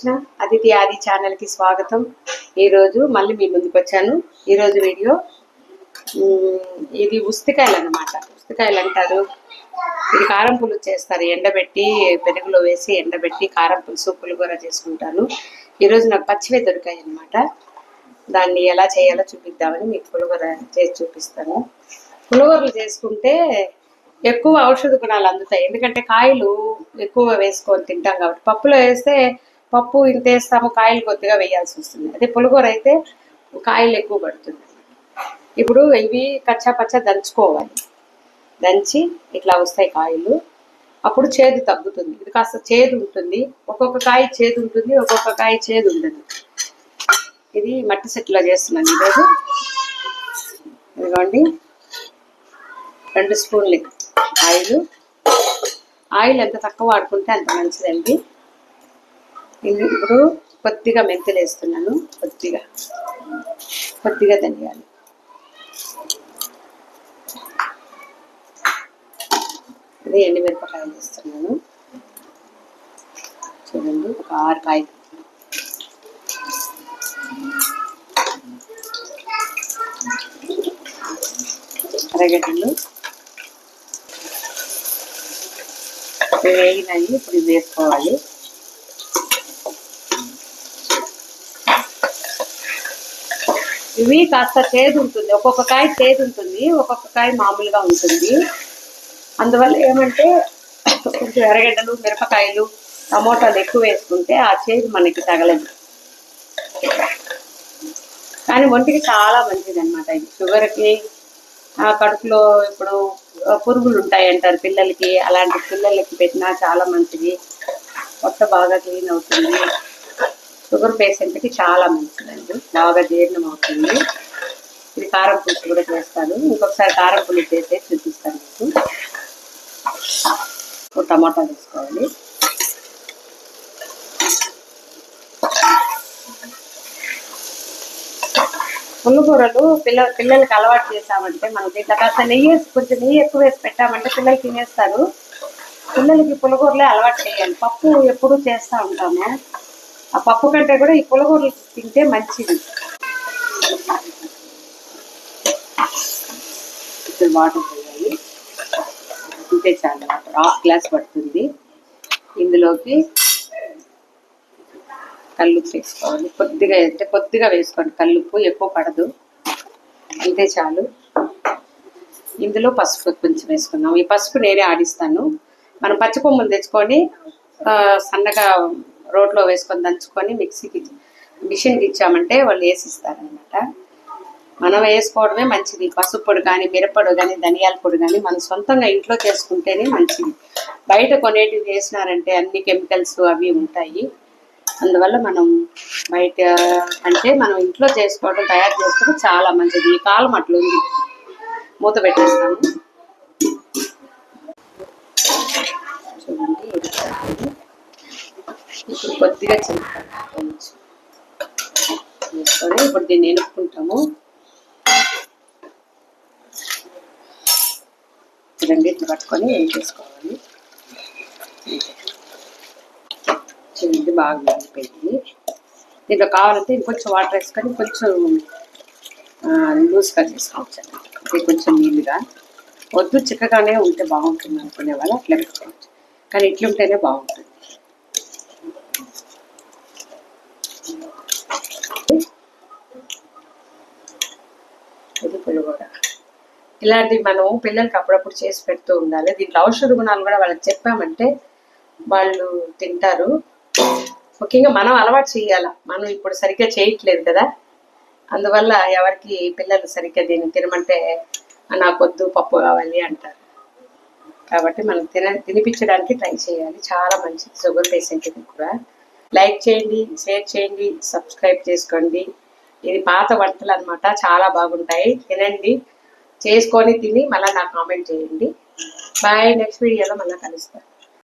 కృష్ణ అతిథి ఆది ఛానల్కి స్వాగతం. ఈరోజు మళ్ళీ మీ ముందుకు వచ్చాను. ఈరోజు వీడియో ఇది ఉస్తికాయలు అనమాట ఉస్తికాయలు అంటారు. ఇది కారం పులుసు చేస్తారు. ఎండబెట్టి పెరుగులో వేసి ఎండబెట్టి కారం పులుసు పులిగూర చేసుకుంటాను. ఈరోజు నాకు పచ్చివే దొరికాయి అనమాట దాన్ని ఎలా చేయాలో చూపిద్దామని మీకు పులిగూర చేసి చూపిస్తాను. పులిగూరలు చేసుకుంటే ఎక్కువ ఔషధ గుణాలు అందుతాయి. ఎందుకంటే కాయలు ఎక్కువ వేసుకొని తింటాం కాబట్టి పప్పులో వేస్తే పప్పు ఇంత వేస్తాము కాయలు కొద్దిగా వేయాల్సి వస్తుంది. అదే పులిగూర అయితే కాయలు ఎక్కువ పడుతుంది. ఇప్పుడు ఇవి కచ్చా పచ్చ దంచుకోవాలి. దంచి ఇట్లా వస్తాయి కాయలు. అప్పుడు చేదు తగ్గుతుంది. ఇది కాస్త చేదు ఉంటుంది. ఒక్కొక్క కాయ చేదు ఉంటుంది ఒక్కొక్క కాయ చేదు ఉండదు. ఇది మట్టి సెట్లో చేస్తున్నాను ఈరోజు. ఇదిగోండి. రెండు స్పూన్లు ఆయిల్. ఆయిల్ ఎంత తక్కువ వాడుకుంటే అంత మంచిదండి. ఇప్పుడు కొద్దిగా మెంతులు వేస్తున్నాను. కొద్దిగా. కొద్దిగా ధనియాలు. అదే ఎండుమిరపకాయలు వేస్తున్నాను. చూడండి ఒక ఆరు కాయలు. అరగడ్డలు. వేగినాయి ఇప్పుడు వేసుకోవాలి. ఇవి కాస్త చేదు ఉంటుంది. ఒక్కొక్క కాయ చేదు ఉంటుంది. ఒక్కొక్క కాయ మామూలుగా ఉంటుంది. అందువల్ల ఏమంటే కొంచెం ఎర్రగడ్డలు మిరపకాయలు టమోటాలు ఎక్కువ వేసుకుంటే ఆ చేదు మనకి తగలదు. కానీ ఒంటికి చాలా మంచిది అనమాట ఇది. షుగర్కి ఆ కడుపులో ఇప్పుడు పురుగులు ఉంటాయి అంటారు పిల్లలకి. అలాంటి పిల్లలకి పెట్టినా చాలా మంచిది. పొట్ట బాగా క్లీన్ అవుతుంది. షుగర్ పేషెంట్కి చాలా మంచిదండి. బాగా జీర్ణం అవుతుంది. ఇది కారం పులుసు కూడా చేస్తాను ఇంకొకసారి కారం పులుసు చేసే చూపిస్తాను మీకు. ఒక టమాటా తీసుకోవాలి పుల్లకూరలు పిల్ల పిల్లలకి అలవాటు చేసామంటే మనం దీంట్లో కాస్త నెయ్యి కొంచెం నెయ్యి ఎక్కువ వేసి పెట్టామంటే పిల్లలు తినేస్తారు. పిల్లలకి పుల్లకూరలే అలవాటు చేయాలి. పప్పు ఎప్పుడూ చేస్తూ ఉంటాము. ఆ పప్పు కంటే కూడా ఈ పులగూరలు తింటే మంచిది. ఇప్పుడు వాటర్ పోయాలి. ఇంతే చాలు. వాటర్ హాఫ్ గ్లాస్ పడుతుంది. ఇందులోకి కల్లుప్పు వేసుకోవాలి. కొద్దిగా అంటే కొద్దిగా వేసుకోండి. కల్లుప్పు ఎక్కువ పడదు. అంతే చాలు. ఇందులో పసుపు కొంచెం వేసుకుందాం. ఈ పసుపు నేనే ఆడిస్తాను. మనం పచ్చి తెచ్చుకొని సన్నగా రోట్లో వేసుకొని దంచుకొని మిక్సీకి మిషన్కి ఇచ్చామంటే వాళ్ళు వేసిస్తారనమాట మనం వేసుకోవడమే మంచిది. పసుపు పొడి కానీ మిరపొడి కానీ ధనియాల పొడి కానీ మనం సొంతంగా ఇంట్లో చేసుకుంటేనే మంచిది. బయట కొనేటివి వేసినారంటే అన్ని కెమికల్స్ అవి ఉంటాయి. అందువల్ల మనం బయట అంటే మనం ఇంట్లో చేసుకోవడం తయారు చేసుకోవడం చాలా మంచిది. ఈ కాలం అట్లా ఉంది. మూత పెట్టేస్తాము. చూడండి ఇప్పుడు కొద్దిగా చింతపండు. వేసుకొని ఇప్పుడు దీన్ని ఎనుక్కుంటాము రెండింటిని పట్టుకొని ఏం చేసుకోవాలి? చింది బాగా వేగిపోయింది దీంట్లో కావాలంటే ఇంకొంచెం వాటర్ వేసుకొని కొంచెం లూజ్గా చేసుకోవచ్చు ఇది కొంచెం నీళ్ళుగా వద్దు చిక్కగానే ఉంటే బాగుంటుంది అనుకునే వాళ్ళు అట్లా పెట్టుకోవచ్చు. కానీ ఇట్లుంటేనే బాగుంటుంది. పులిహోర ఇలాంటివి మనం పిల్లలకి అప్పుడప్పుడు చేసి పెడుతూ ఉండాలి. దీంట్లో ఔషధ గుణాలు కూడా వాళ్ళకి చెప్పామంటే వాళ్ళు తింటారు. ముఖ్యంగా మనం అలవాటు చేయాల. మనం ఇప్పుడు సరిగ్గా చేయట్లేదు కదా. అందువల్ల ఎవరికి పిల్లలు సరిగ్గా దీన్ని తినమంటే నాకొద్దు పప్పు కావాలి అంటారు. కాబట్టి మనం తిన తినిపించడానికి ట్రై చేయాలి. చాలా మంచిది షుగర్ పేషెంట్కి కూడా. లైక్ చేయండి షేర్ చేయండి సబ్స్క్రైబ్ చేసుకోండి. ఇది పాత వంటలు అన్నమాట చాలా బాగుంటాయి. తినండి. చేసుకొని తిని మళ్ళీ నాకు కామెంట్ చేయండి. బాయ్ నెక్స్ట్ వీడియోలో మళ్ళీ కలుస్తాను